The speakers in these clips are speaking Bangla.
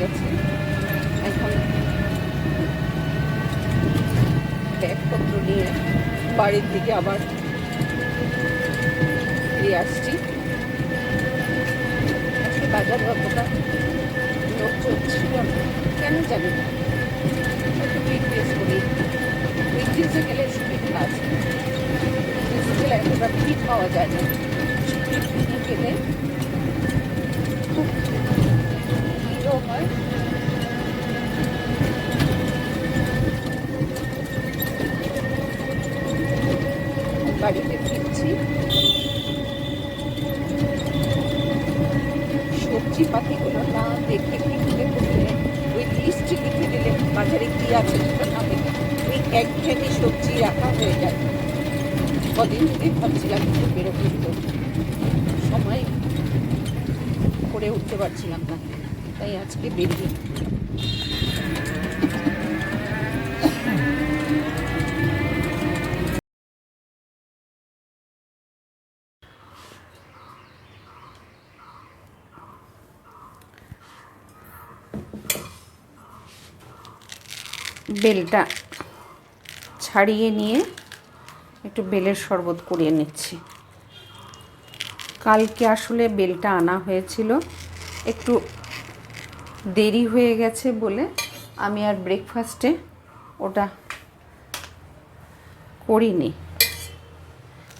গেছে। এখন ব্যাগপত্র নিয়ে বাড়ির দিকে আবার ফিরে আসছি। বাজার অতটা লোক চলছিল কেন জানি না। একটু উইকডেজ করি। উইকডেজে গেলে সুবিধা আছে। উইকডেজে গেলে এতটা পাওয়া যায় না। গেলে কদিন থেকে ভাবছিলাম বেরোতে দিল সময় করে উঠতে পারছিলাম না। তাই আজকে বেরিয়ে বেলটা ছাড়িয়ে নিয়ে একটু বেলের শরবত করিয়ে নিচ্ছি। কালকে আসলে বেলটা আনা হয়েছিল। একটু দেরি হয়ে গেছে বলে আমি আর ব্রেকফাস্টে ওটা করিনি।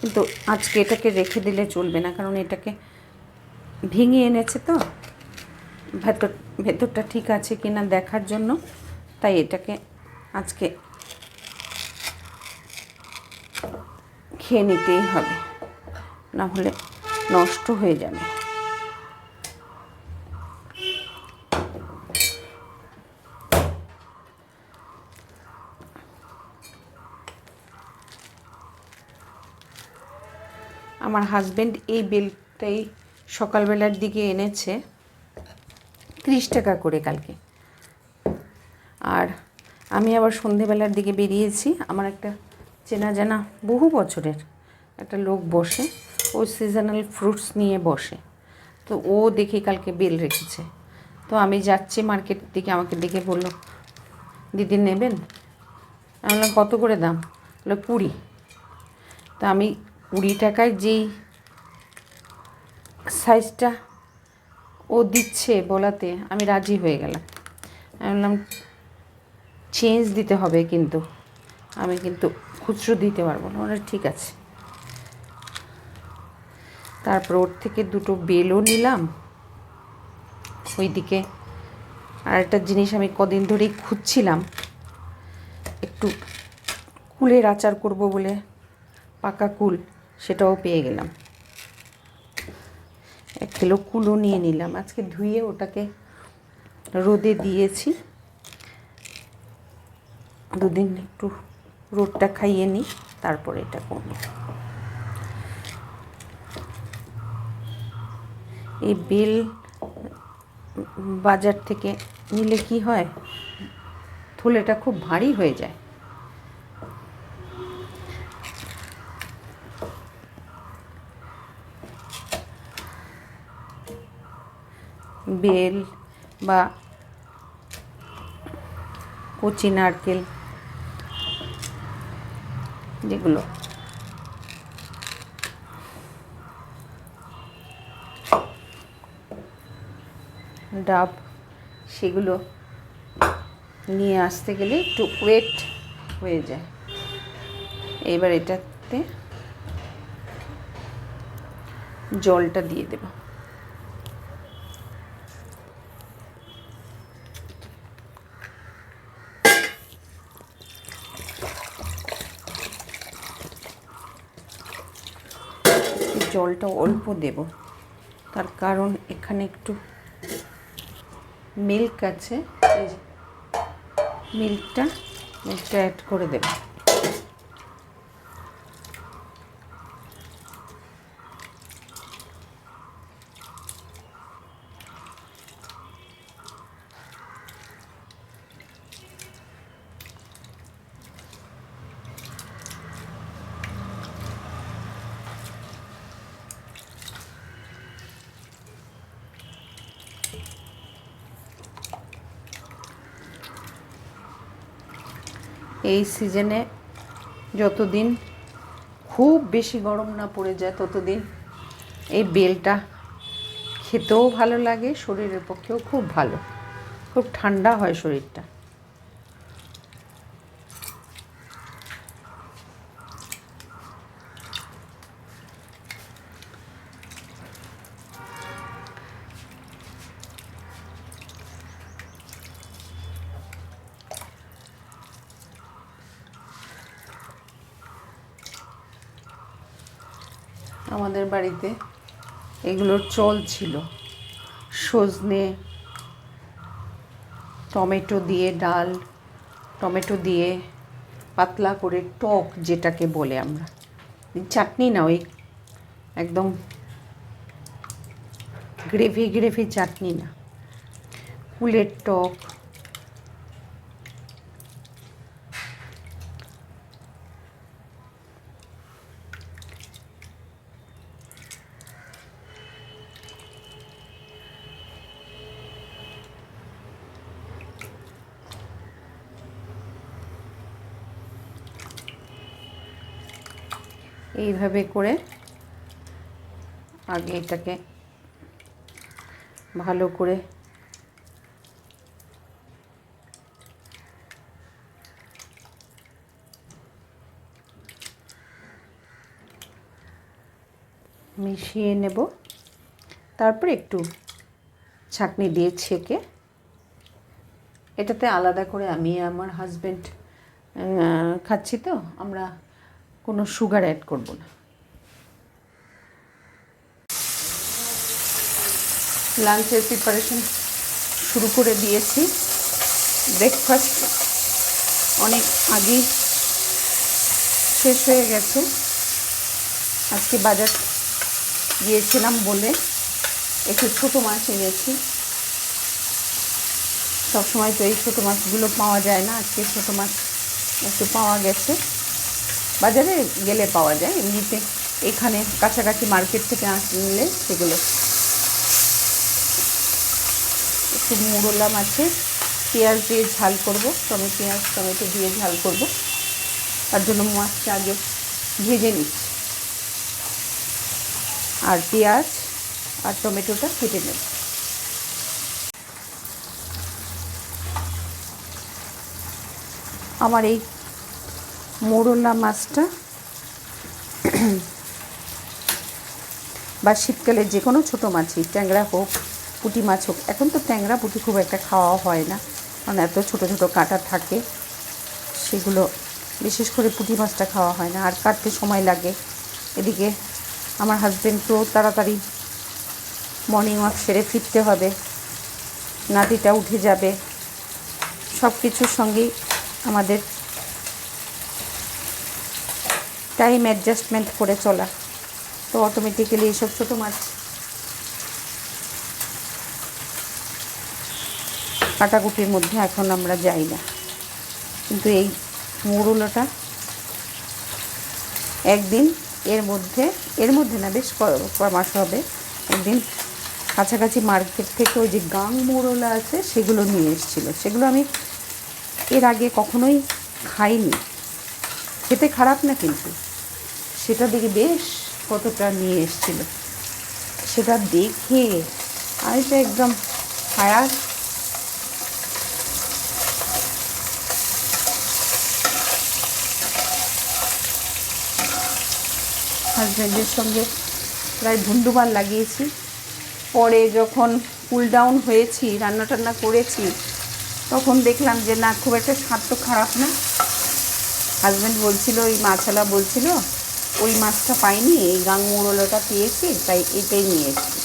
কিন্তু আজকে এটাকে রেখে দিলে চলবে না, কারণ এটাকে ভেঙে এনেছে তো। ভেতর, ভেতরটা ঠিক আছে কি না দেখার জন্য, তাই এটাকে আজকে খেয়ে নিতেই হবে। না হলে নষ্ট হয়ে যাবে। আমার হাজবেন্ড এই বেলটাই সকালবেলার দিকে এনেছে, ত্রিশ টাকা করে কালকে। আর আমি আবার সন্ধেবেলার দিকে বেরিয়েছি, আমার একটা চেনা জানা বহু বছরের একটা লোক বসে, ও সিজনাল ফ্রুটস নিয়ে বসে। তো ও দেখি কালকে বেল রেখেছে। তো আমি যাচ্ছি মার্কেট দিকে, আমাকে দেখে বলল, দিদি নেবেন? আমি বললাম, কত করে দাম? বলল, কুড়ি। তো আমি কুড়ি টাকায় যেই সাইজটা ও দিচ্ছে বলাতে আমি রাজি হয়ে গেলাম। আমি বললাম চেঞ্জ দিতে হবে কিন্তু। আমি কিন্তু খুচরো দিতে পারব না। ওরা ঠিক আছে। তারপর ওর থেকে দুটো বেলও নিলাম। ওইদিকে আর একটা জিনিস আমি কদিন ধরেই খুঁজছিলাম। একটু কুলের আচার করব বলে পাকা কুল, সেটাও পেয়ে গেলাম। এক কিলো কুলও নিয়ে নিলাম। আজকে ধুয়ে ওটাকে রোদে দিয়েছি। দুদিন একটু রোদটা খাইয়ে নিই তারপরে এটা করব। এই বেল বাজার থেকে নিলে কি হয়? থলেটা খুব ভারী হয়ে যায়। বেল বা কচি নারকেল যেগুলো। ডাব, সেগুলো নিয়ে আসতে গেলে একটু ওয়েট হয়ে যায়। এবার এটাতে জলটা দিয়ে দেবো। জলটা অল্প দেব। তার কারণ এখানে একটু মিল্ক আছে। মিল্কটা মিল্কটা অ্যাড করে দেব। এই সিজনে যতদিন খুব বেশি গরম না পড়ে যায় ততদিন এই বেলটা খেতেও ভালো লাগে, শরীরের পক্ষেও খুব ভালো। খুব ঠান্ডা হয় শরীরটা। আমাদের বাড়িতে এগুলোর চল ছিল। সজনে, টমেটো দিয়ে ডাল, টমেটো দিয়ে পাতলা করে টক যেটাকে বলে আমরা। চাটনি না ওই একদম গ্রেভি গ্রেভি চাটনি না। কুলের টক এইভাবে করে আগে এটাকে ভালো করে মিশিয়ে নেব। তারপর একটু ছাঁকনি দিয়ে ছেঁকে এটাতে আলাদা করে আমি আমার হাজব্যান্ড খাচ্ছি তো, আমরা কোনো সুগার অ্যাড করব না। লাঞ্চের প্রিপারেশন শুরু করে দিয়েছি। ব্রেকফাস্ট অনেক আগেই শেষ হয়ে গেছে। আজকে বাজার গিয়েছিলাম বলে একটু ছোটো মাছ এনেছি। সবসময় তো এই ছোটো মাছগুলো পাওয়া যায় না। আজকে ছোটো মাছ একটু পাওয়া গেছে। বাজারে গেলে পাওয়া যায়। এমনিতে এখানে কাছাকাছি মার্কেট থেকে আনলে সেগুলো একটু মুরলা মাছের পেঁয়াজ দিয়ে ঝাল করব। টমেটো পেঁয়াজ, টমেটো দিয়ে ঝাল করব। তার জন্য মাছটা আগে ভেজে নিচ্ছি। আর পেঁয়াজ আর টমেটোটা কেটে নেব। আমার এই মোরলা মাছটা বা শীতকালে যে কোনো ছোটো মাছই, ট্যাংরা হোক, পুঁটি মাছ হোক, এখন তো ট্যাংরা, পুঁটি খুব একটা খাওয়া হয় না, কারণ এত ছোটো ছোটো কাঁটা থাকে, সেগুলো বিশেষ করে পুঁটি মাছটা খাওয়া হয় না, আর কাটতে সময় লাগে। এদিকে আমার হাজব্যান্ডকেও তাড়াতাড়ি মর্নিং ওয়াক সেরে ফিরতে হবে, নাতিটা উঠে যাবে সব কিছুর সঙ্গেই আমাদের টাইম অ্যাডজাস্টমেন্ট করে চলা। তো অটোমেটিক্যালি এইসব ছোটো মাছ কাটাকুটির মধ্যে এখন আমরা যাই না। কিন্তু এই মুরুলোটা একদিন এর মধ্যে এর মধ্যে না, বেশ মাস হবে। একদিন কাছাকাছি মার্কেট থেকে ওই যে গাং মোরলা আছে, সেগুলো নিয়ে এসেছিল। সেগুলো আমি এর আগে কখনোই খাইনি। খেতে খারাপ না কিন্তু। সেটা দেখে বেশ কতটা নিয়ে এসেছিল। সেটা দেখে আমি তো একদম হায়ার হাজব্যান্ডের সঙ্গে প্রায় ধুন্দুবার লাগিয়েছি। পরে যখন কুল ডাউন হয়েছি রান্না টান্না করেছি, তখন দেখলাম যে, না, খুব একটা স্বাদ তো খারাপ না। হাজব্যান্ড বলছিল, ওই মাছালা বলছিল ওই মাছটা পাইনি, এই গাং মোড়লোটা পেয়েছি, তাই এটাই নিয়ে এসেছি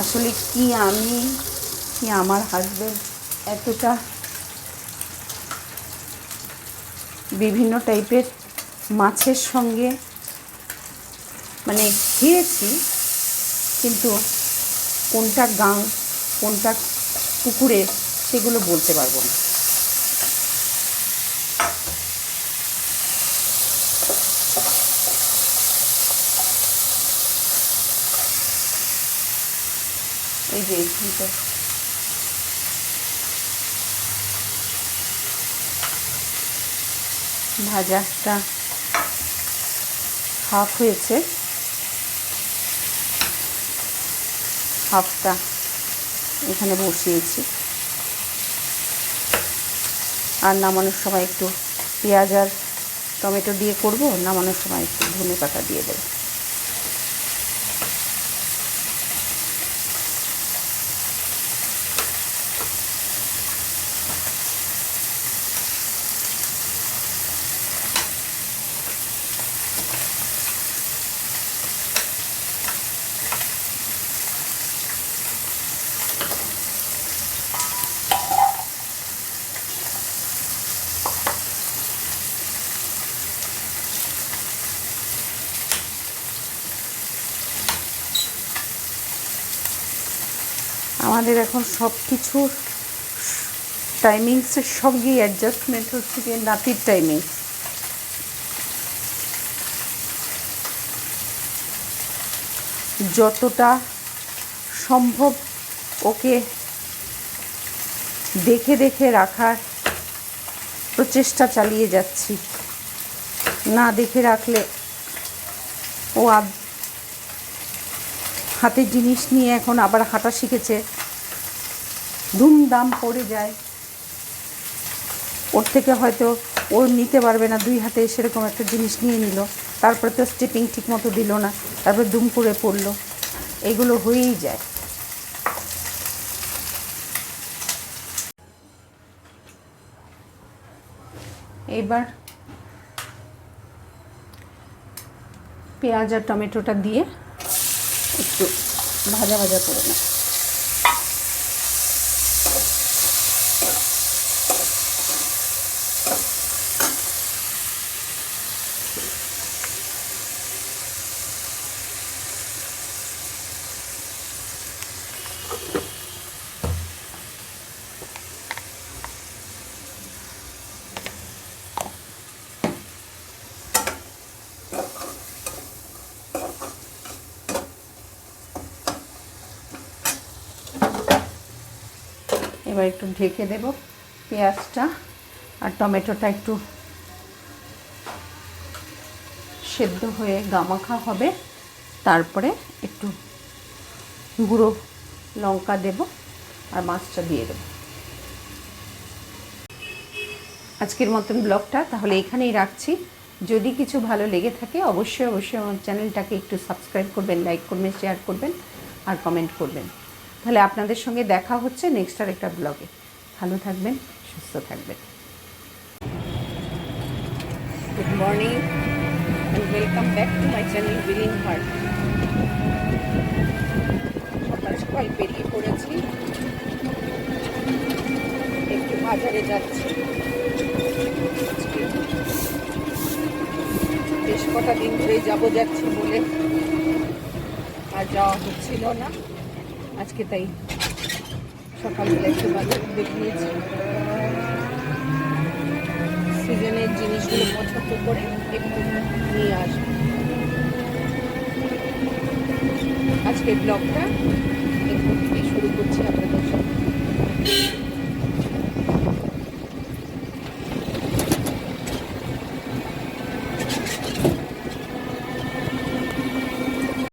আসলে কি আমি, কি আমার হাজব্যান্ড এতটা বিভিন্ন টাইপের মাছের সঙ্গে মানে খেয়েছি, কিন্তু কোনটা গাং, কোনটা পুকুরে সেগুলো বলতে পারব না। এই যে ভাজাটা হাফ হয়েছে। হাফটা এখানে বসিয়েছি। আর নামানোর সময় একটু পেঁয়াজ আর টমেটো দিয়ে করব, নামানোর সময় একটু ধনে পাতা দিয়ে দেবো। আমাদের এখন সব কিছুর টাইমিংসের সঙ্গেই অ্যাডজাস্টমেন্ট হচ্ছে গিয়ে নাতির টাইমিং যতটা সম্ভব ওকে দেখে দেখে রাখার প্রচেষ্টা চালিয়ে যাচ্ছি। না দেখে রাখলে ও হাতের জিনিস নিয়ে এখন আবার হাঁটা শিখেছে। ধুমধাম পড়ে যায়। ওর থেকে হয়তো ও নিতে পারবে না, দুই হাতে সেরকম একটা জিনিস নিয়ে নিল। তারপরে তো স্টেপিং ঠিক মতো দিল না, তারপরে দুম করে পড়ল। এগুলো হয়েই যায়। এবার পেঁয়াজ আর টমেটোটা দিয়ে একটু ভাজা ভাজা করে নেব এবার একটু ঢেকে দেব পেঁয়াজটা আর টমেটোটা একটু সেদ্ধ হয়ে গামাখা হবে। তারপরে একটু গুঁড়ো লঙ্কা দেব আর মাছটা দিয়ে দেব। আজকের মতন ব্লগটা তাহলে এখানেই রাখছি। যদি কিছু ভালো লেগে থাকে অবশ্যই অবশ্যই আমার চ্যানেলটাকে একটু সাবস্ক্রাইব করবেন, লাইক করবেন, শেয়ার করবেন আর কমেন্ট করবেন। তাহলে আপনাদের সঙ্গে দেখা হচ্ছে নেক্সট আর একটা ব্লগে ভালো থাকবেন, সুস্থ থাকবেন। Good morning welcome back to my channel willing heart সকাল সকাল বেরিয়ে পড়েছি। একটু বাজারে যাচ্ছি। বেশ কটা দিন ধরে যাব যাচ্ছি বলে। আর যাওয়া হচ্ছিল না। আজকে তাই সকালবেলা একটু বাজার দেখিয়েছি। সিজনের জিনিসগুলো পছন্দ করে একটু নিয়ে আসব। আজকে ব্লগটা এরপর থেকে শুরু করছি, আপনাদের সাথে।